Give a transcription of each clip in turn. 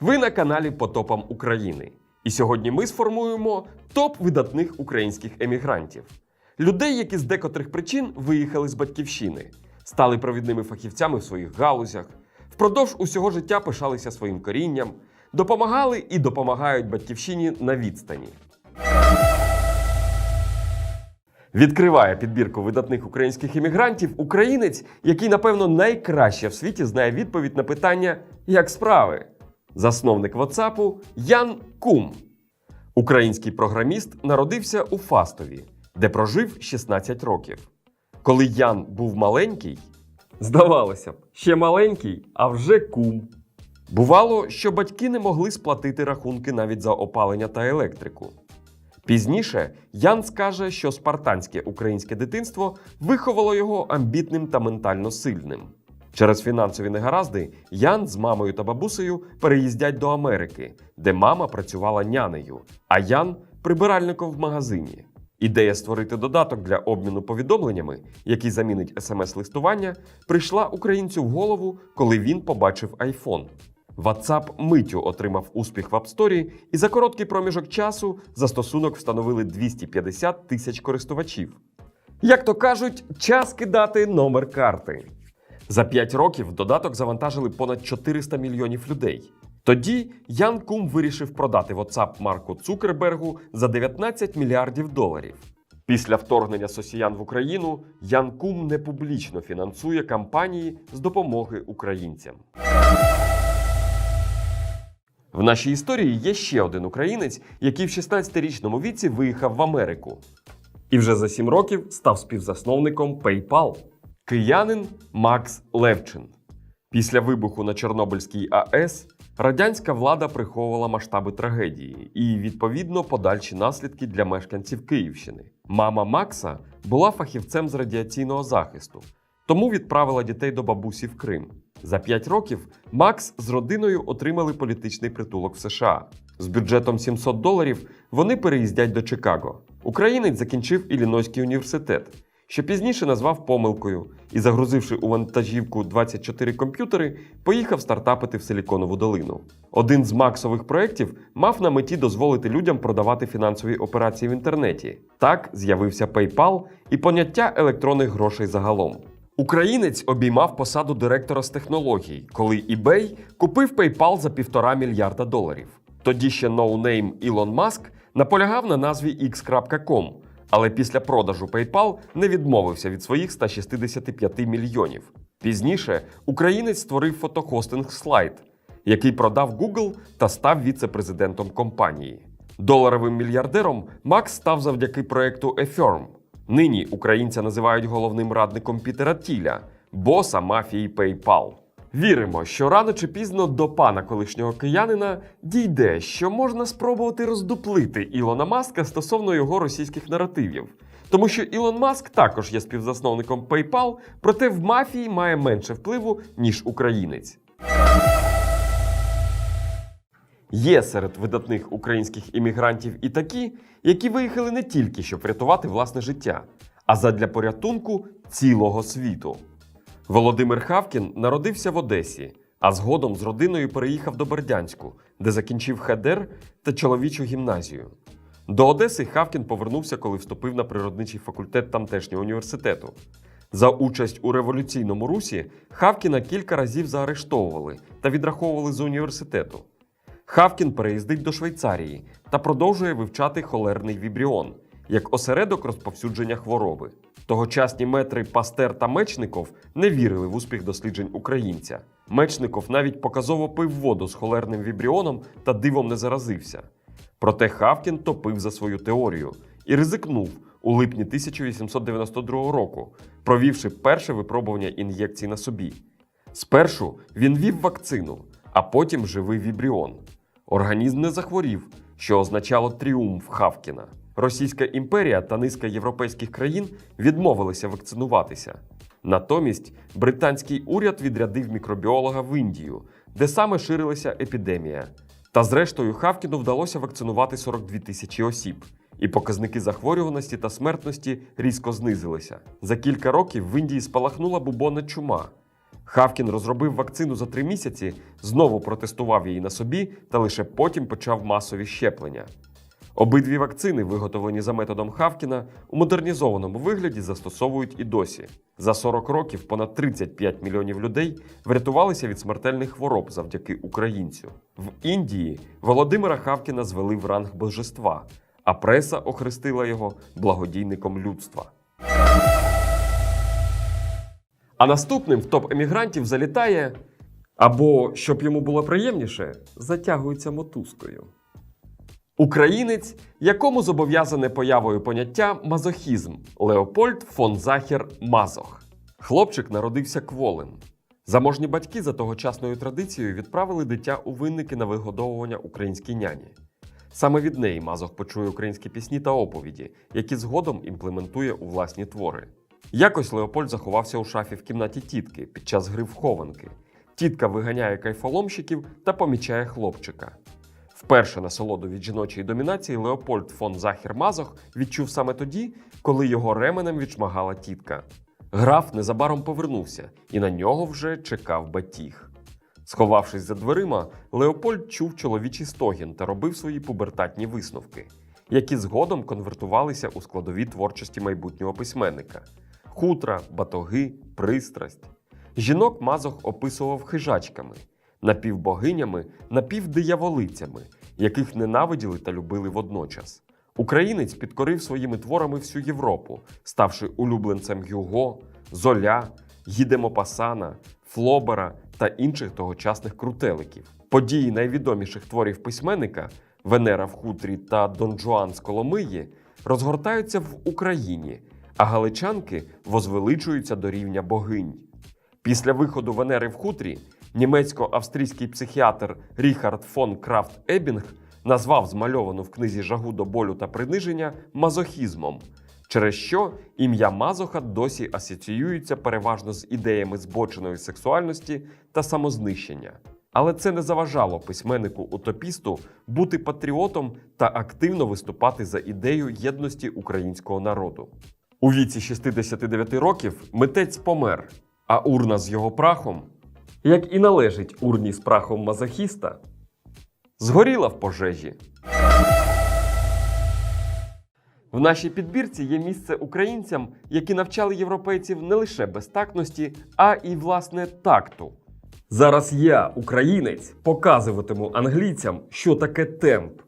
Ви на каналі по топам України. І сьогодні ми сформуємо топ видатних українських емігрантів. Людей, які з декотрих причин виїхали з батьківщини, стали провідними фахівцями в своїх галузях, впродовж усього життя пишалися своїм корінням, допомагали і допомагають батьківщині на відстані. Відкриває підбірку видатних українських іммігрантів українець, який, напевно, найкраще в світі знає відповідь на питання як справи. Засновник WhatsApp Ян Кум. Український програміст народився у Фастові, де прожив 16 років. Коли Ян був маленький, здавалося б, ще маленький, а вже кум. Бувало, що батьки не могли сплатити рахунки навіть за опалення та електрику. Пізніше Ян скаже, що спартанське українське дитинство виховало його амбітним та ментально сильним. Через фінансові негаразди Ян з мамою та бабусею переїздять до Америки, де мама працювала нянею, а Ян прибиральником в магазині. Ідея створити додаток для обміну повідомленнями, який замінить смс-листування, прийшла українцю в голову, коли він побачив iPhone. WhatsApp миттю отримав успіх в App Store, і за короткий проміжок часу застосунок встановили 250 тисяч користувачів. Як то кажуть, час кидати номер карти. За 5 років додаток завантажили понад 400 мільйонів людей. Тоді Ян Кум вирішив продати WhatsApp Марку Цукербергу за 19 мільярдів доларів. Після вторгнення сосіян в Україну Ян Кум не публічно фінансує кампанії з допомоги українцям. В нашій історії є ще один українець, який в 16-річному віці виїхав в Америку. І вже за 7 років став співзасновником PayPal. Киянин Макс Левчин. Після вибуху на Чорнобильській АЕС радянська влада приховувала масштаби трагедії і, відповідно, подальші наслідки для мешканців Київщини. Мама Макса була фахівцем з радіаційного захисту, тому відправила дітей до бабусі в Крим. За 5 років Макс з родиною отримали політичний притулок в США. З бюджетом 700 доларів вони переїздять до Чикаго. Українець закінчив Іллінойський університет, що пізніше назвав помилкою і, загрузивши у вантажівку 24 комп'ютери, поїхав стартапити в Силіконову долину. Один з Максових проєктів мав на меті дозволити людям продавати фінансові операції в інтернеті. Так з'явився PayPal і поняття електронних грошей загалом. Українець обіймав посаду директора з технологій, коли eBay купив PayPal за півтора мільярда доларів. Тоді ще ноунейм Ілон Маск наполягав на назві X.com, але після продажу PayPal не відмовився від своїх 165 мільйонів. Пізніше українець створив фотохостинг Slide, який продав Google та став віце-президентом компанії. Доларовим мільярдером Макс став завдяки проекту Affirm. Нині українця називають головним радником Пітера Тіля, боса мафії PayPal. Віримо, що рано чи пізно до пана колишнього киянина дійде, що можна спробувати роздуплити Ілона Маска стосовно його російських наративів. Тому що Ілон Маск також є співзасновником PayPal, проте в мафії має менше впливу, ніж українець. Є серед видатних українських іммігрантів і такі, які виїхали не тільки щоб врятувати власне життя, а задля порятунку цілого світу. Володимир Хавкін народився в Одесі, а згодом з родиною переїхав до Бердянську, де закінчив ХЕДЕР та чоловічу гімназію. До Одеси Хавкін повернувся, коли вступив на природничий факультет тамтешнього університету. За участь у революційному русі Хавкіна кілька разів заарештовували та відраховували з університету. Хавкін переїздить до Швейцарії та продовжує вивчати холерний вібріон як осередок розповсюдження хвороби. Тогочасні метри Пастер та Мечников не вірили в успіх досліджень українця. Мечников навіть показово пив воду з холерним вібріоном та дивом не заразився. Проте Хавкін топив за свою теорію і ризикнув у липні 1892 року, провівши перше випробування ін'єкцій на собі. Спершу він вів вакцину, а потім живий вібріон. Організм не захворів, що означало тріумф Хавкіна. Російська імперія та низка європейських країн відмовилися вакцинуватися. Натомість британський уряд відрядив мікробіолога в Індію, де саме ширилася епідемія. Та зрештою Хавкіну вдалося вакцинувати 42 тисячі осіб, і показники захворюваності та смертності різко знизилися. За кілька років в Індії спалахнула бубонна чума. Хавкін розробив вакцину за три місяці, знову протестував її на собі та лише потім почав масові щеплення. Обидві вакцини, виготовлені за методом Хавкіна, у модернізованому вигляді застосовують і досі. За 40 років понад 35 мільйонів людей врятувалися від смертельних хвороб завдяки українцю. В Індії Володимира Хавкіна звели в ранг божества, а преса охрестила його благодійником людства. А наступним в топ емігрантів залітає або, щоб йому було приємніше, затягується мотузкою. Українець, якому зобов'язане появою поняття мазохізм Леопольд фон Захер Мазох. Хлопчик народився кволим. Заможні батьки за тогочасною традицією відправили дитя у винники на вигодовування українській няні. Саме від неї Мазох почує українські пісні та оповіді, які згодом імплементує у власні твори. Якось Леопольд заховався у шафі в кімнаті тітки під час гри в хованки. Тітка виганяє кайфоломщиків та помічає хлопчика. Вперше насолоду від жіночої домінації Леопольд фон Захер Мазох відчув саме тоді, коли його ременем відшмагала тітка. Граф незабаром повернувся, і на нього вже чекав батіг. Сховавшись за дверима, Леопольд чув чоловічий стогін та робив свої пубертатні висновки, які згодом конвертувалися у складові творчості майбутнього письменника: хутра, батоги, пристрасть. Жінок Мазох описував хижачками, напівбогинями, напівдияволицями, яких ненавиділи та любили водночас. Українець підкорив своїми творами всю Європу, ставши улюбленцем Гюго, Золя, Гіде Мопасана, Флобера та інших тогочасних крутеликів. Події найвідоміших творів письменника Венера в хутрі та Дон Жуан з Коломиї розгортаються в Україні, а галичанки возвеличуються до рівня богинь. Після виходу Венери в хутрі німецько-австрійський психіатр Ріхард фон Крафт Ебінг назвав змальовану в книзі жагу до болю та приниження мазохізмом, через що ім'я Мазоха досі асоціюється переважно з ідеями збоченої сексуальності та самознищення. Але це не заважало письменнику утопісту бути патріотом та активно виступати за ідею єдності українського народу. У віці 69 років митець помер, а урна з його прахом, як і належить урні з прахом мазохіста, згоріла в пожежі. В нашій підбірці є місце українцям, які навчали європейців не лише безтактності, а і власне такту. Зараз я, українець, показуватиму англійцям, що таке темп.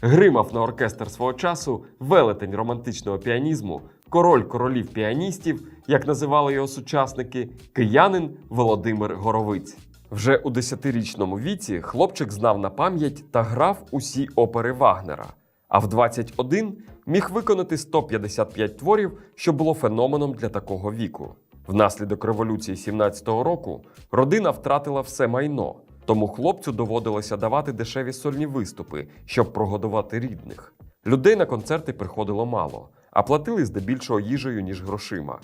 Гримав на оркестр свого часу велетень романтичного піанізму, король королів піаністів, як називали його сучасники, киянин Володимир Горовиць. Вже у 10-річному віці хлопчик знав на пам'ять та грав усі опери Вагнера. А в 21 міг виконати 155 творів, що було феноменом для такого віку. Внаслідок революції 17-го року родина втратила все майно, тому хлопцю доводилося давати дешеві сольні виступи, щоб прогодувати рідних. Людей на концерти приходило мало, а платили здебільшого їжею, ніж грошима.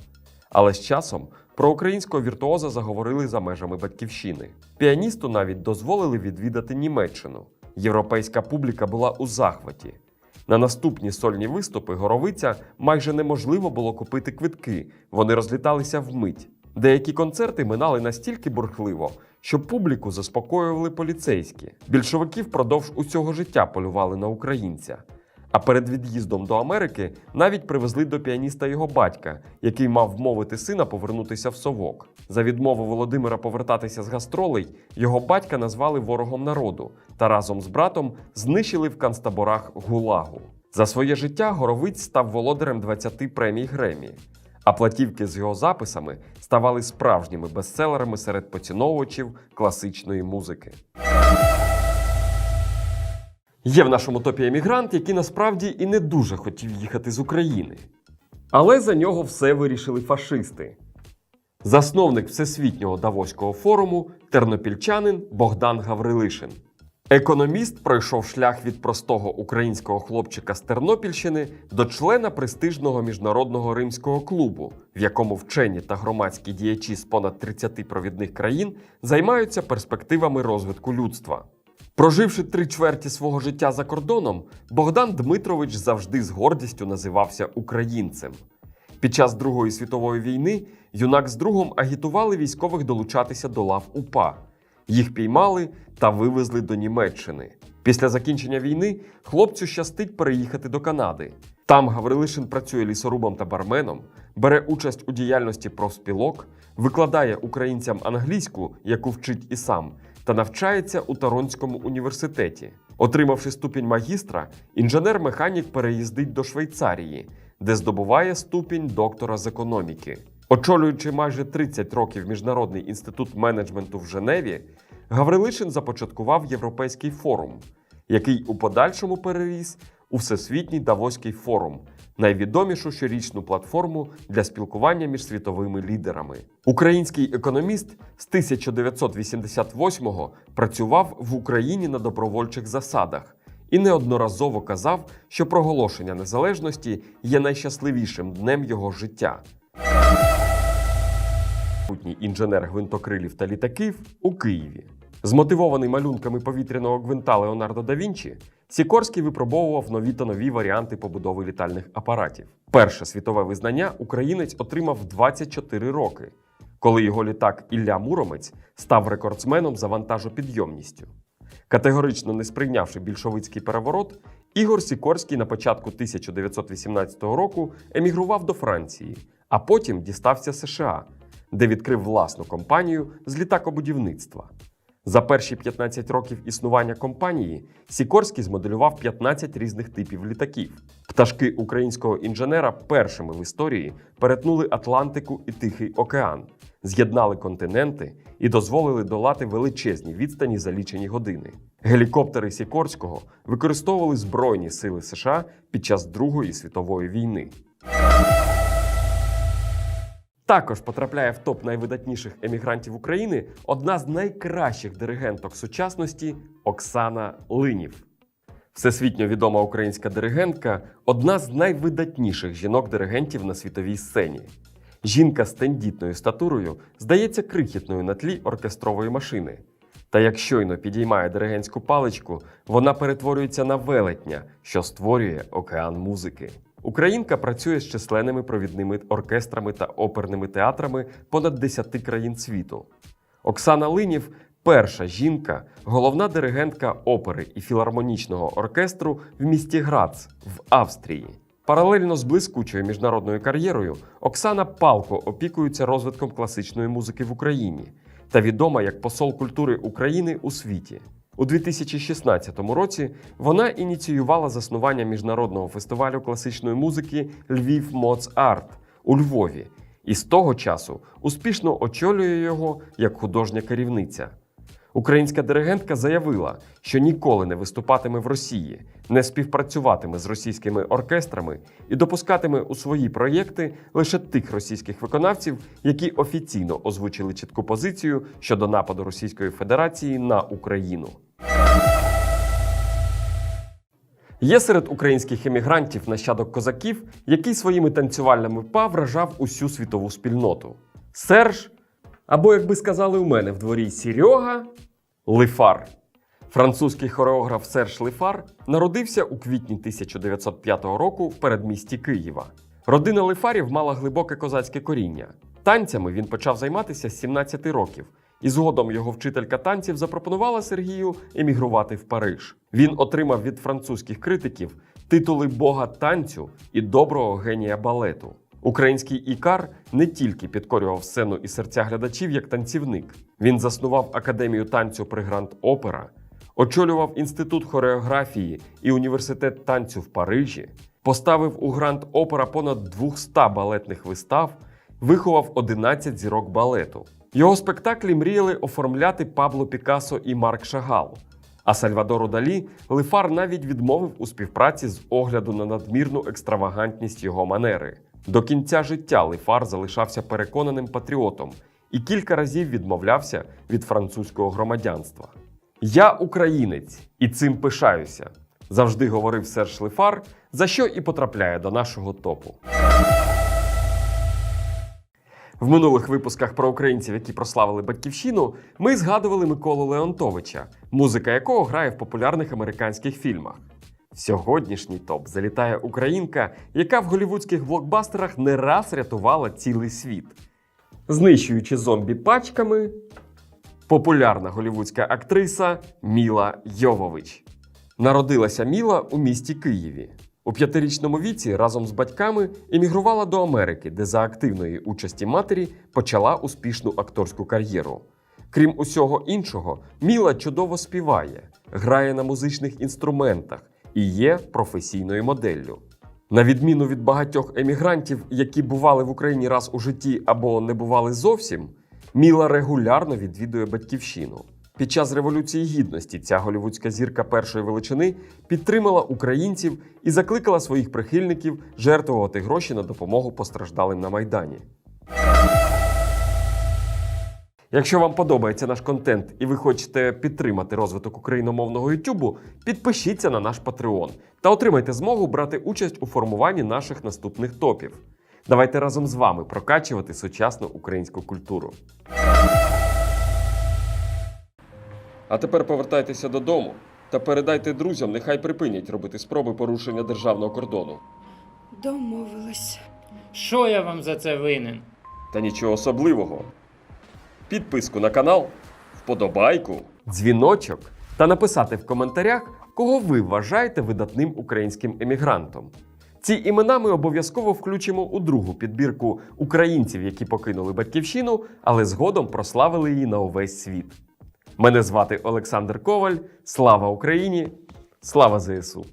Але з часом про українського віртуоза заговорили за межами батьківщини. Піаністу навіть дозволили відвідати Німеччину. Європейська публіка була у захваті. На наступні сольні виступи горовиця майже неможливо було купити квитки, вони розліталися вмить. Деякі концерти минали настільки бурхливо, що публіку заспокоювали поліцейські. Більшовики впродовж усього життя полювали на українця. А перед від'їздом до Америки навіть привезли до піаніста його батька, який мав вмовити сина повернутися в совок. За відмову Володимира повертатися з гастролей його батька назвали ворогом народу та разом з братом знищили в концтаборах Гулагу. За своє життя Горовиць став володарем 20 премій Гремі, а платівки з його записами ставали справжніми бестселерами серед поціновувачів класичної музики. Є в нашому топі емігрант, який насправді і не дуже хотів їхати з України. Але за нього все вирішили фашисти. Засновник Всесвітнього Давоського форуму тернопільчанин Богдан Гаврилишин. Економіст пройшов шлях від простого українського хлопчика з Тернопільщини до члена престижного міжнародного римського клубу, в якому вчені та громадські діячі з понад 30 провідних країн займаються перспективами розвитку людства. Проживши три чверті свого життя за кордоном, Богдан Дмитрович завжди з гордістю називався українцем. Під час Другої світової війни юнак з другом агітували військових долучатися до лав УПА. Їх піймали та вивезли до Німеччини. Після закінчення війни хлопцю щастить переїхати до Канади. Там Гаврилишин працює лісорубом та барменом, бере участь у діяльності профспілок, викладає українцям англійську, яку вчить і сам, та навчається у Таронському університеті. Отримавши ступінь магістра, інженер-механік переїздить до Швейцарії, де здобуває ступінь доктора з економіки. Очолюючи майже 30 років Міжнародний інститут менеджменту в Женеві, Гаврилишин започаткував Європейський форум, який у подальшому переріс у Всесвітній Давоський форум, найвідомішу щорічну платформу для спілкування між світовими лідерами. Український економіст з 1988-го працював в Україні на добровольчих засадах і неодноразово казав, що проголошення незалежності є найщасливішим днем його життя. Інженер гвинтокрилів та літаків у Києві. Змотивований малюнками повітряного гвинта Леонардо да Вінчі, Сікорський випробовував нові та нові варіанти побудови літальних апаратів. Перше світове визнання українець отримав 24 роки, коли його літак Ілля Муромець став рекордсменом за вантажопідйомністю. Категорично не сприйнявши більшовицький переворот, Ігор Сікорський на початку 1918 року емігрував до Франції, а потім дістався США, де відкрив власну компанію з літакобудівництва. За перші 15 років існування компанії Сікорський змоделював 15 різних типів літаків. Пташки українського інженера першими в історії перетнули Атлантику і Тихий океан, з'єднали континенти і дозволили долати величезні відстані за лічені години. Гелікоптери Сікорського використовували Збройні сили США під час Другої світової війни. Також потрапляє в топ найвидатніших емігрантів України одна з найкращих диригенток сучасності Оксана Линів. Всесвітньо відома українська диригентка одна з найвидатніших жінок-диригентів на світовій сцені. Жінка з тендітною статурою здається крихітною на тлі оркестрової машини. Та як щойно підіймає диригентську паличку, вона перетворюється на велетня, що створює океан музики. Українка працює з численними провідними оркестрами та оперними театрами понад 10 країн світу. Оксана Линів перша жінка, головна диригентка опери і філармонічного оркестру в місті Грац в Австрії. Паралельно з блискучою міжнародною кар'єрою Оксана палко опікується розвитком класичної музики в Україні та відома як посол культури України у світі. У 2016 році вона ініціювала заснування міжнародного фестивалю класичної музики Львів Моц Арт у Львові, і з того часу успішно очолює його як художня керівниця. Українська диригентка заявила, що ніколи не виступатиме в Росії, не співпрацюватиме з російськими оркестрами і допускатиме у свої проєкти лише тих російських виконавців, які офіційно озвучили чітку позицію щодо нападу Російської Федерації на Україну. Є серед українських емігрантів нащадок козаків, який своїми танцювальними па вражав усю світову спільноту. Серж, або, як би сказали у мене в дворі, Серега Лифар. Французький хореограф Серж Лифар народився у квітні 1905 року в передмісті Києва. Родина Лифарів мала глибоке козацьке коріння. Танцями він почав займатися з 17 років, і згодом його вчителька танців запропонувала Сергію емігрувати в Париж. Він отримав від французьких критиків титули Бога танцю і доброго генія балету. Український ікар не тільки підкорював сцену і серця глядачів як танцівник. Він заснував академію танцю при Гранд Опера, очолював інститут хореографії і університет танцю в Парижі, поставив у Гранд Опера понад 200 балетних вистав, виховав 11 зірок балету. Його спектаклі мріяли оформляти Пабло Пікассо і Марк Шагал. А Сальвадору Далі Лифар навіть відмовив у співпраці з огляду на надмірну екстравагантність його манери. До кінця життя Лифар залишався переконаним патріотом і кілька разів відмовлявся від французького громадянства. Я українець і цим пишаюся, завжди говорив Серж Лифар, за що і потрапляє до нашого топу. В минулих випусках про українців, які прославили батьківщину, ми згадували Миколу Леонтовича, музика якого грає в популярних американських фільмах. В сьогоднішній топ залітає українка, яка в голівудських блокбастерах не раз рятувала цілий світ, знищуючи зомбі пачками. Популярна голівудська актриса Міла Йовович. Народилася Міла у місті Києві. У п'ятирічному віці разом з батьками емігрувала до Америки, де за активної участі матері почала успішну акторську кар'єру. Крім усього іншого, Міла чудово співає, грає на музичних інструментах і є професійною моделлю. На відміну від багатьох емігрантів, які бували в Україні раз у житті або не бували зовсім, Міла регулярно відвідує батьківщину. Під час Революції Гідності ця голівудська зірка першої величини підтримала українців і закликала своїх прихильників жертвувати гроші на допомогу постраждалим на Майдані. Якщо вам подобається наш контент і ви хочете підтримати розвиток україномовного YouTube, підпишіться на наш Patreon та отримайте змогу брати участь у формуванні наших наступних топів. Давайте разом з вами прокачувати сучасну українську культуру. А тепер повертайтеся додому та передайте друзям, нехай припинять робити спроби порушення державного кордону. Домовилась. Що я вам за це винен? Та нічого особливого. Підписку на канал, вподобайку, дзвіночок та написати в коментарях, кого ви вважаєте видатним українським емігрантом. Ці імена ми обов'язково включимо у другу підбірку українців, які покинули батьківщину, але згодом прославили її на увесь світ. Мене звати Олександр Коваль. Слава Україні! Слава ЗСУ!